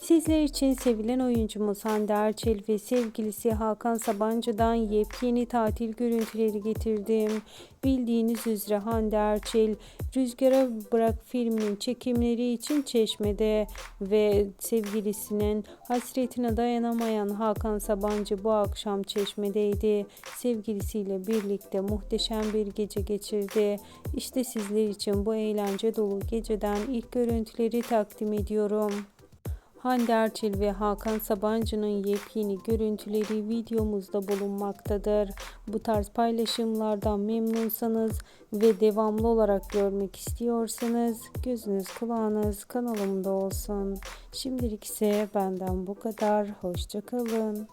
Sizler için sevilen oyuncumuz Hande Erçel ve sevgilisi Hakan Sabancı'dan yepyeni tatil görüntüleri getirdim. Bildiğiniz üzere Hande Erçel Rüzgara Bırak filminin çekimleri için Çeşme'de ve sevgilisinin hasretine dayanamayan Hakan Sabancı bu akşam Çeşme'deydi. Sevgilisiyle birlikte muhteşem bir gece geçirdi. İşte sizler için bu eğlence dolu geceden ilk görüntüleri takdim ediyorum. Hande Erçel ve Hakan Sabancı'nın yepyeni görüntüleri videomuzda bulunmaktadır. Bu tarz paylaşımlardan memnunsanız ve devamlı olarak görmek istiyorsanız gözünüz kulağınız kanalımda olsun. Şimdilik ise benden bu kadar. Hoşçakalın.